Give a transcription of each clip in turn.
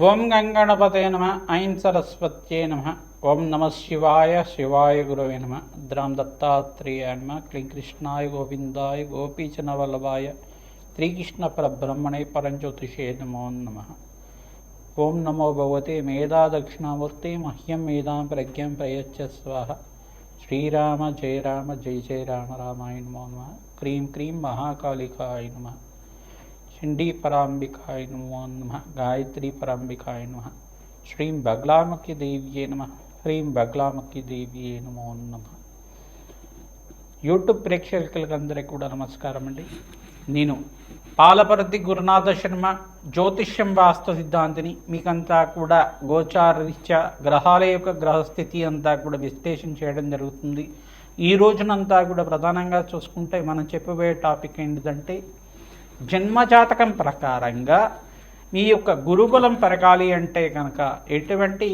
ఓం గంగణపతే నమ ఐం సరస్వత్యే నమ ఓం నమ శివాయ శివాయ గురవే నమ ద్రాం దత్తాత్రేయ నమ క్లీం కృష్ణాయ గోవిందాయ గోపీచన వల్లభాయ శ్రీకృష్ణ పరబ్రహ్మణే పరంజ్యోతిషే నమో నమ. ఓం నమో భగవతే మేధా దక్షిణామూర్తి మహ్యం మేధాం ప్రజ్ఞం ప్రయచ్చ స్వాహ. శ్రీరామ జయ రామ జయ జయ రామ రామాయ నమో నమ క్రీం క్రీం మహాకాళికాయ నమ. చండీ పరాంబికాయ నమో నమ గాయత్రి పరాంబికాయ నమ శ్రీం బగ్లామకి దేవ్యే నమ హ్రీం బగ్లామకి దేవ్యే నమో నమ యూట్యూబ్ ప్రేక్షకులందరికీ కూడా నమస్కారం అండి. నేను పాలపరతి గురునాథ శర్మ జ్యోతిష్యం వాస్తు సిద్ధాంతిని మీకంతా కూడా గోచారరీత్యా గ్రహాల యొక్క గ్రహస్థితి అంతా కూడా విశ్లేషణ చేయడం జరుగుతుంది. ఈ రోజునంతా కూడా ప్రధానంగా చూసుకుంటే మనం చెప్పబోయే టాపిక్ ఏంటిదంటే జన్మజాతకం ప్రకారంగా మీ యొక్క గురుబలం పెరగాలి అంటే కనుక ఎటువంటి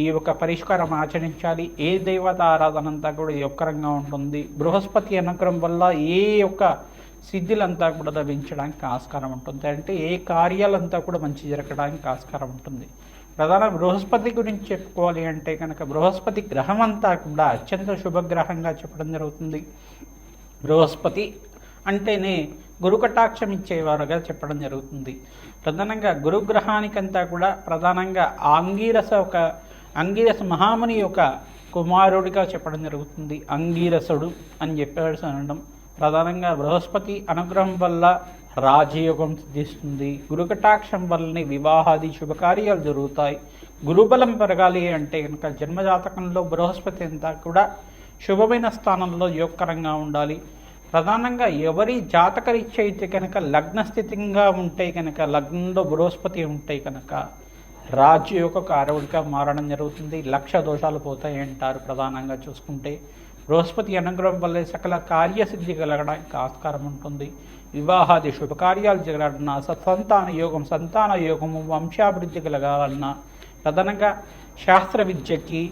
ఈ యొక్క పరిష్కారం ఆచరించాలి? ఏ దేవత ఆరాధనంతా కూడా యొక్కరంగా ఉంటుంది? బృహస్పతి అనుగ్రహం వల్ల ఏ యొక్క సిద్ధులంతా కూడా లభించడానికి ఆస్కారం ఉంటుంది. అంటే ఏ కార్యాలంతా కూడా మంచి జరగడానికి ఆస్కారం ఉంటుంది. ప్రధాన బృహస్పతి గురించి చెప్పుకోవాలి అంటే కనుక బృహస్పతి గ్రహం అంతా కూడా అత్యంత శుభగ్రహంగా చెప్పడం జరుగుతుంది. బృహస్పతి అంటేనే గురు కటాక్షం ఇచ్చేవారుగా చెప్పడం జరుగుతుంది. ప్రధానంగా గురుగ్రహానికంతా కూడా ప్రధానంగా ఆంగీరస ఒక అంగీరస మహాముని యొక్క కుమారుడిగా చెప్పడం జరుగుతుంది. అంగీరసుడు అని చెప్పేసి అనడం ప్రధానంగా బృహస్పతి అనుగ్రహం వల్ల రాజయోగం సిద్ధిస్తుంది. గురుకటాక్షం వల్లనే వివాహాది శుభకార్యాలు జరుగుతాయి. గురుబలం పెరగాలి అంటే కనుక జన్మజాతకంలో బృహస్పతి అంతా కూడా శుభమైన స్థానంలో యోగకరంగా ఉండాలి. ప్రధానంగా ఎవరి జాతకరీత్యా అయితే కనుక లగ్నస్థితిగా ఉంటే కనుక లగ్నంలో బృహస్పతి ఉంటే కనుక రాజయోగ కారవుడిగా మారడం జరుగుతుంది. లక్ష దోషాలు పోతాయి అంటారు ప్రధానంగా చూసుకుంటే. బృహస్పతి అనుగ్రహం వల్ల సకల కార్యసిద్ధి కలగడానికి ఆస్కారం ఉంటుంది. వివాహాది శుభకార్యాలు జరగాలన్నా సత్సంతాన యోగం సంతాన యోగము వంశాభివృద్ధి కలగాలన్నా ప్రధానంగా శాస్త్ర విద్యకి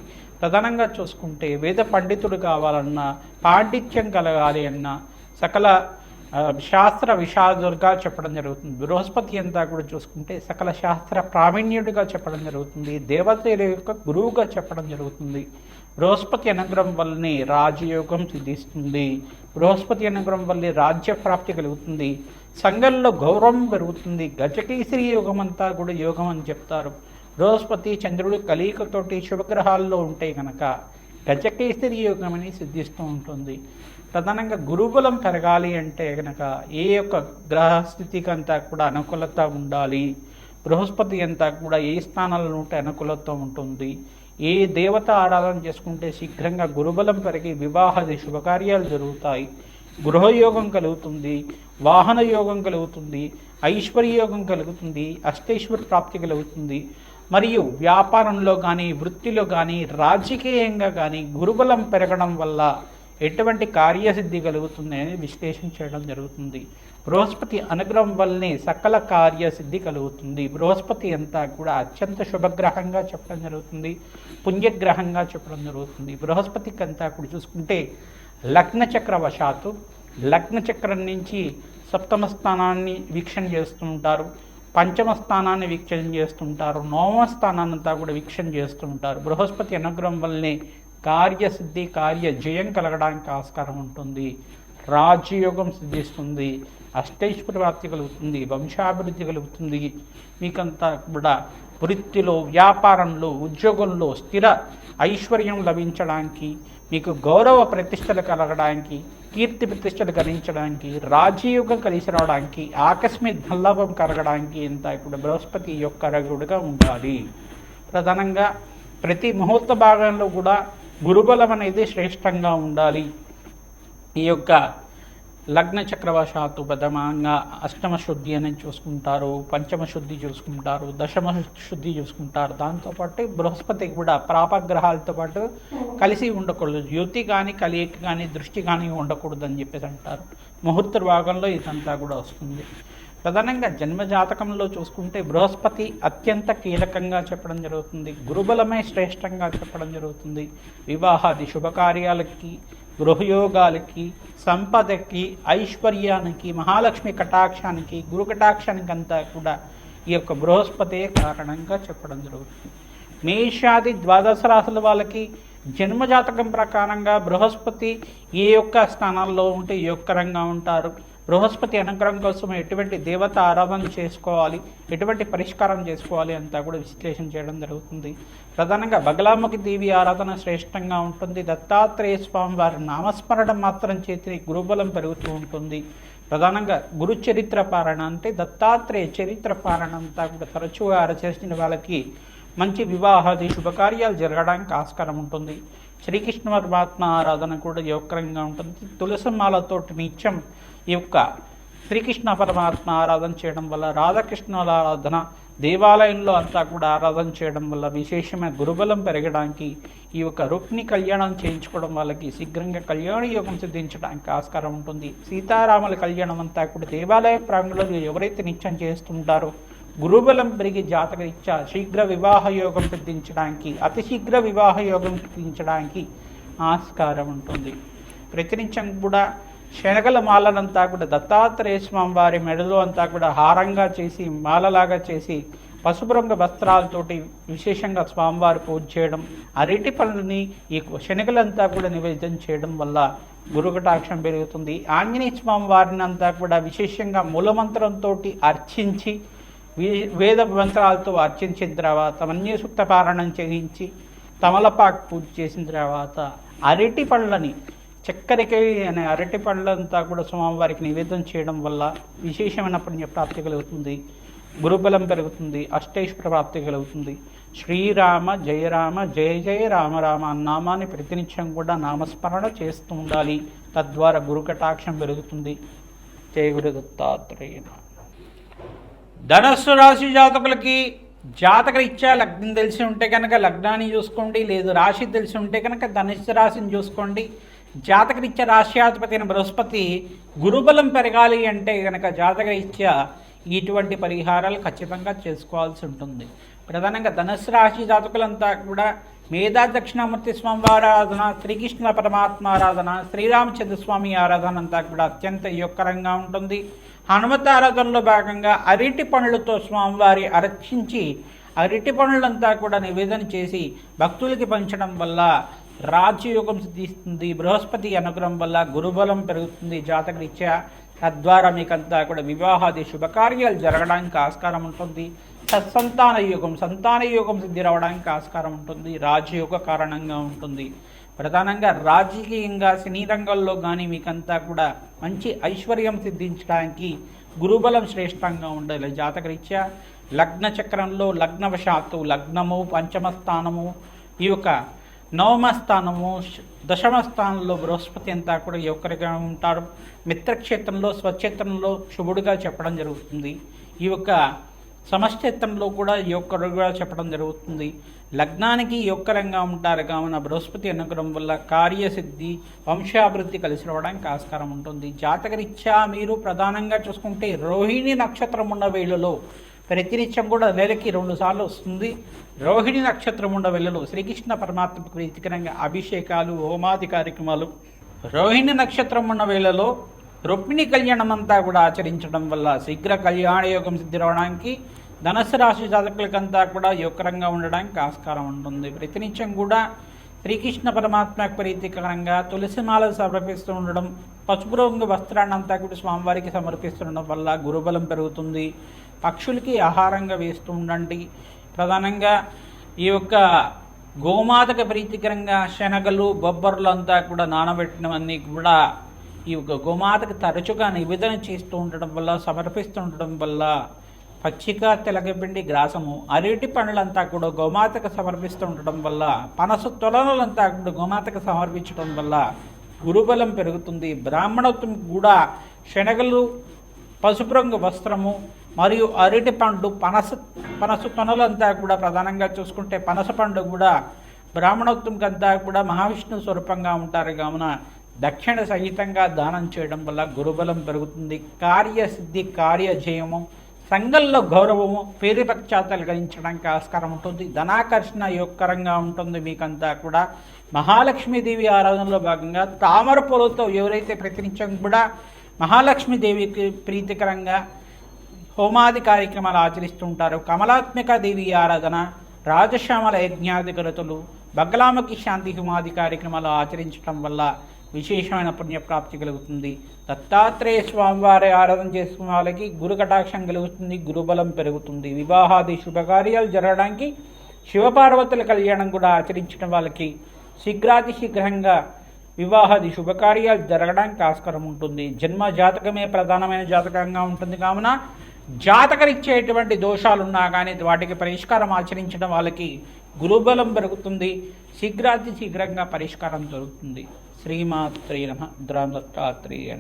ప్రధానంగా చూసుకుంటే వేద పండితుడు కావాలన్నా పాండిత్యం కలగాలి అన్నా సకల శాస్త్ర విషాదుడుగా చెప్పడం జరుగుతుంది. బృహస్పతి అంతా కూడా చూసుకుంటే సకల శాస్త్ర ప్రావీణ్యుడిగా చెప్పడం జరుగుతుంది. దేవతల యొక్క గురువుగా చెప్పడం జరుగుతుంది. బృహస్పతి అనుగ్రహం వల్లనే రాజయోగం సిద్ధిస్తుంది. బృహస్పతి అనుగ్రహం వల్లే రాజ్య ప్రాప్తి కలుగుతుంది. సంఘంలో గౌరవం పెరుగుతుంది. గజకేసరి యోగం అంతా కూడా యోగం అని చెప్తారు. బృహస్పతి చంద్రుడు కలికతోటి శుభగ్రహాల్లో ఉంటే కనుక గజకేసరి యోగం అని సిద్ధిస్తూ ఉంటుంది. ప్రధానంగా గురుబలం పెరగాలి అంటే కనుక ఏ యొక్క గ్రహస్థితికి అంతా కూడా అనుకూలత ఉండాలి. బృహస్పతి అంతా కూడా ఏ స్థానాల్లో ఉంటే అనుకూలత ఉంటుంది. ఏ దేవత ఆరాధన చేసుకుంటే శీఘ్రంగా గురుబలం పెరిగి వివాహాది శుభకార్యాలు జరుగుతాయి. గృహయోగం కలుగుతుంది వాహన యోగం కలుగుతుంది ఐశ్వర్యయోగం కలుగుతుంది అష్టైశ్వర్ ప్రాప్తి కలుగుతుంది. మరియు వ్యాపారంలో కానీ వృత్తిలో కానీ రాజకీయంగా కానీ గురుబలం పెరగడం వల్ల ఎటువంటి కార్యసిద్ధి కలుగుతుంది అనేది విశ్లేషణ చేయడం జరుగుతుంది. బృహస్పతి అనుగ్రహం వల్లనే సకల కార్యసిద్ధి కలుగుతుంది. బృహస్పతి అంతా కూడా అత్యంత శుభగ్రహంగా చెప్పడం జరుగుతుంది. పుణ్యగ్రహంగా చెప్పడం జరుగుతుంది. బృహస్పతికి అంతా కూడా చూసుకుంటే లగ్నచక్ర వశాత్తు లగ్నచక్రం నుంచి సప్తమ స్థానాన్ని వీక్షణ చేస్తుంటారు. పంచమ స్థానాన్ని వీక్షణ చేస్తుంటారు. నవమ స్థానాన్ని అంతా కూడా వీక్షణ చేస్తుంటారు. బృహస్పతి అనుగ్రహం వల్లనే కార్యసిద్ధి కార్య జయం కలగడానికి ఆస్కారం ఉంటుంది. రాజయోగం సిద్ధిస్తుంది. అష్టైశ్వర ప్రాప్తి కలుగుతుంది. వంశాభివృద్ధి కలుగుతుంది. మీకంతా కూడా వృత్తిలో వ్యాపారంలో ఉద్యోగంలో స్థిర ఐశ్వర్యం లభించడానికి మీకు గౌరవ ప్రతిష్టలు కలగడానికి కీర్తి ప్రతిష్టలు గణించడానికి రాజయోగం కలిసి రావడానికి ఆకస్మిక ధనలాభం కరగడానికి ఇంత ఇప్పుడు బృహస్పతి యొక్క రగుడుగా ఉండాలి. ప్రధానంగా ప్రతి ముహూర్త భాగంలో కూడా గురుబలం అనేది శ్రేష్టంగా ఉండాలి. ఈ యొక్క లగ్న చక్రవశాత్తు ప్రథమంగా అష్టమ శుద్ధి అనేది చూసుకుంటారు పంచమ శుద్ధి చూసుకుంటారు దశమ శుద్ధి చూసుకుంటారు. దాంతోపాటు బృహస్పతి కూడా ప్రాపగ్రహాలతో పాటు కలిసి ఉండకూడదు. యుతి కానీ కలియక కానీ దృష్టి కానీ ఉండకూడదు అని చెప్పేసి అంటారు. ముహూర్త భాగంలో ఇదంతా కూడా వస్తుంది. ప్రధానంగా జన్మ జాతకంలో చూసుకుంటే బృహస్పతి అత్యంత కీలకంగా చెప్పడం జరుగుతుంది. గురుబలమే శ్రేష్టంగా చెప్పడం జరుగుతుంది. వివాహాది శుభకార్యాలకి గృహయోగాలకి సంపదకి ఐశ్వర్యానికి మహాలక్ష్మి కటాక్షానికి గురు కటాక్షానికి అంతా కూడా ఈ యొక్క బృహస్పతే కారణంగా చెప్పడం జరుగుతుంది. మేషాది ద్వాదశ రాశుల వాళ్ళకి జన్మజాతకం ప్రకారంగా బృహస్పతి ఏ యొక్క స్థానాల్లో ఉంటే ఏ యొక్కరంగా ఉంటారు? బృహస్పతి అనుగ్రహం కోసం ఎటువంటి దేవత ఆరాధన చేసుకోవాలి ఎటువంటి పరిష్కారం చేసుకోవాలి అంతా కూడా విశ్లేషణ చేయడం జరుగుతుంది. ప్రధానంగా బగలాముఖి దేవి ఆరాధన శ్రేష్టంగా ఉంటుంది. దత్తాత్రేయ స్వామి వారి నామస్మరణ మాత్రం చేతి గురుబలం పెరుగుతూ ఉంటుంది. ప్రధానంగా గురు చరిత్ర పారణ అంటే దత్తాత్రేయ చరిత్ర పారణ అంతా కూడా తరచుగా ఆరచేసిన వాళ్ళకి మంచి వివాహాది శుభకార్యాలు జరగడానికి ఆస్కారం ఉంటుంది. శ్రీకృష్ణ పరమాత్మ ఆరాధన కూడా యోగకరంగా ఉంటుంది. తులసిమాలతోటి నిత్యం ఈ యొక్క శ్రీకృష్ణ పరమాత్మ ఆరాధన చేయడం వల్ల రాధాకృష్ణుల ఆరాధన దేవాలయంలో అంతా కూడా ఆరాధన చేయడం వల్ల విశేషమైన గురుబలం పెరగడానికి ఈ యొక్క రుక్ని కళ్యాణం చేయించుకోవడం వాళ్ళకి శీఘ్రంగా కళ్యాణ యోగం సిద్ధించడానికి ఆస్కారం ఉంటుంది. సీతారాముల కళ్యాణం అంతా కూడా దేవాలయ ప్రాంగణంలో ఎవరైతే నిత్యం చేస్తుంటారో గురుబలం పెరిగి జాతక ఇచ్చా శీఘ్ర వివాహ యోగం సిద్ధించడానికి అతి శీఘ్ర వివాహ యోగం సిద్ధించడానికి ఆస్కారం ఉంటుంది. ప్రతినిత్యం కూడా శనగల మాలనంతా కూడా దత్తాత్రేయ స్వామి వారి మెడలో అంతా కూడా హారంగా చేసి మాలలాగా చేసి పసుపు రంగు వస్త్రాలతోటి విశేషంగా స్వామివారి పూజ చేయడం అరటి పనులని ఈ శనగలంతా కూడా నివేదన చేయడం వల్ల గురుకటాక్షం పెరుగుతుంది. ఆంజనేయ స్వామి వారిని అంతా కూడా విశేషంగా మూలమంత్రంతో అర్చించి వేద మంత్రాలతో అర్చించిన తర్వాత మన్య సూక్త పారాయణం చేయించి తమలపాకు పూజ చేసిన తర్వాత అరటి పళ్ళని చక్కెరకాయ అనే అరటి పళ్ళంతా కూడా స్వామివారికి నివేదన చేయడం వల్ల విశేషమైన పుణ్య ప్రాప్తి కలుగుతుంది. గురుబలం పెరుగుతుంది. అష్టైశ్వర ప్రాప్తి కలుగుతుంది. శ్రీరామ జయరామ జయ జయ రామ రామ నామాన్ని ప్రతినిత్యం కూడా నామస్మరణ చేస్తూ ఉండాలి. తద్వారా గురు కటాక్షం పెరుగుతుంది. జయ గురు దత్తాత్రేయ ధనస్సు రాశి జాతకులకి జాతక రీత్యా లగ్నం తెలిసి ఉంటే కనుక లగ్నాన్ని చూసుకోండి లేదు రాశి తెలిసి ఉంటే కనుక ధనుస్సు రాశిని చూసుకోండి. జాతక రీత్యా రాశ్యాధిపతి అయిన బృహస్పతి గురుబలం పెరగాలి అంటే కనుక జాతక రీత్యా ఇటువంటి పరిహారాలు ఖచ్చితంగా చేసుకోవాల్సి ఉంటుంది. ప్రధానంగా ధనస్సు రాశి జాతకులంతా కూడా మేధా దక్షిణామూర్తి స్వామి వారి ఆరాధన శ్రీకృష్ణ పరమాత్మ ఆరాధన శ్రీరామచంద్ర స్వామి ఆరాధన అంతా కూడా అత్యంత యొక్కరంగా ఉంటుంది. హనుమత ఆరాధనలో భాగంగా అరటి పనులతో స్వామివారి అర్చించి అరటి పనులంతా కూడా నివేదన చేసి భక్తులకి పంచడం వల్ల రాజయోగం సిద్ధిస్తుంది బృహస్పతి అనుగ్రహం వల్ల గురుబలం పెరుగుతుంది జాతకరీత్యా. తద్వారా మీకంతా కూడా వివాహాది శుభకార్యాలు జరగడానికి ఆస్కారం ఉంటుంది. సత్సంతాన యోగం సంతాన యోగం సిద్ధి రావడానికి ఆస్కారం ఉంటుంది రాజయోగ కారణంగా ఉంటుంది. ప్రధానంగా రాజకీయంగా సినీ రంగంలో కానీ మీకంతా కూడా మంచి ఐశ్వర్యం సిద్ధించడానికి గురుబలం శ్రేష్టంగా ఉండాలి. జాతకరీత్యా లగ్న చక్రంలో లగ్నవశాత్తు లగ్నము పంచమ స్థానము ఈ యొక్క నవమ స్థానము దశమ స్థానంలో బృహస్పతి అంతా కూడా యువకరిగా ఉంటారు. మిత్రక్షేత్రంలో స్వక్షేత్రంలో శుభుడుగా చెప్పడం జరుగుతుంది. ఈ యొక్క సమక్షేత్రంలో కూడా యోగకరుగా చెప్పడం జరుగుతుంది. లగ్నానికి యోగకరంగా ఉంటారు. కావున బృహస్పతి అనుగ్రహం వల్ల కార్యసిద్ధి వంశాభివృద్ధి కలిసి రావడానికి ఆస్కారం ఉంటుంది. జాతకరీత్యా మీరు ప్రధానంగా చూసుకుంటే రోహిణి నక్షత్రం ఉన్న వేళలో ప్రతినిత్యం కూడా నెలకి రెండు సార్లు వస్తుంది. రోహిణి నక్షత్రం ఉన్న వేళలో శ్రీకృష్ణ పరమాత్మకు ప్రీతికరంగా అభిషేకాలు హోమాది కార్యక్రమాలు. రోహిణి నక్షత్రం ఉన్న వేళలో రుక్మిణి కళ్యాణం అంతా కూడా ఆచరించడం వల్ల శీఘ్ర కళ్యాణ యోగం సిద్ధి రావడానికి ధనస్సు రాశి జాతకులకంతా కూడా యోగకరంగా ఉండడానికి ఆస్కారం ఉంటుంది. ప్రతినిత్యం కూడా శ్రీకృష్ణ పరమాత్మ ప్రీతికరంగా తులసిమాల సమర్పిస్తూ ఉండడం పసుపు రంగు వస్త్రాన్ని అంతా కూడా స్వామివారికి సమర్పిస్తుండడం వల్ల గురుబలం పెరుగుతుంది. పక్షులకి ఆహారంగా వేస్తూ ఉండండి. ప్రధానంగా ఈ యొక్క గోమాతకు ప్రీతికరంగా శనగలు బొబ్బర్లు అంతా కూడా నానబెట్టినవన్నీ కూడా ఈ యొక్క గోమాతకు తరచుగా నివేదన చేస్తూ ఉండడం వల్ల సమర్పిస్తూ ఉండడం వల్ల పచ్చిక తెలగపిండి గ్రాసము అరటి పండ్లంతా కూడా గోమాతకు సమర్పిస్తూ ఉండడం వల్ల పనస తొలనలంతా కూడా గోమాతకు సమర్పించడం వల్ల గురుబలం పెరుగుతుంది. బ్రాహ్మణత్వం కూడా శనగలు పసుపు రంగు వస్త్రము మరియు అరటి పండు పనస పనసు తొనలంతా కూడా ప్రధానంగా చూసుకుంటే పనస పండు కూడా బ్రాహ్మణోత్వంకంతా కూడా మహావిష్ణు స్వరూపంగా ఉంటారు. కావున దక్షిణ సహితంగా దానం చేయడం వల్ల గురుబలం పెరుగుతుంది. కార్యసిద్ధి కార్యజయము సంఘంలో గౌరవము పేరు ప్రఖ్యాతలు గణించడానికి ఆస్కారం ఉంటుంది. ధనాకర్షణ యోగకరంగా ఉంటుంది మీకంతా కూడా. మహాలక్ష్మీదేవి ఆరాధనలో భాగంగా తామర పూలతో ఎవరైతే ప్రతినిత్యం కూడా మహాలక్ష్మీదేవికి ప్రీతికరంగా హోమాది కార్యక్రమాలు ఆచరిస్తుంటారు కమలాత్మిక దేవి ఆరాధన రాజశ్యామల యజ్ఞాది గరతులు బగలామకి శాంతి హోమాది కార్యక్రమాలు ఆచరించడం వల్ల విశేషమైన పుణ్యప్రాప్తి కలుగుతుంది. దత్తాత్రేయ స్వామివారి ఆరాధన చేసుకున్న వాళ్ళకి గురు కటాక్షం కలుగుతుంది గురుబలం పెరుగుతుంది. వివాహాది శుభకార్యాలు జరగడానికి శివపార్వతుల కళ్యాణం కూడా ఆచరించడం వాళ్ళకి శీఘ్రాతి శీఘ్రంగా వివాహాది శుభకార్యాలు జరగడానికి ఆస్కారం ఉంటుంది. జన్మ జాతకమే ప్రధానమైన జాతకంగా ఉంటుంది. కావున జాతకరిచ్చేటువంటి దోషాలున్నా కానీ వాటికి పరిష్కారం ఆచరించడం వాళ్ళకి గురుబలం పెరుగుతుంది. శీఘ్రాతి శీఘ్రంగా పరిష్కారం దొరుకుతుంది. శ్రీమాత్రే నమ. దత్తాత్రేయ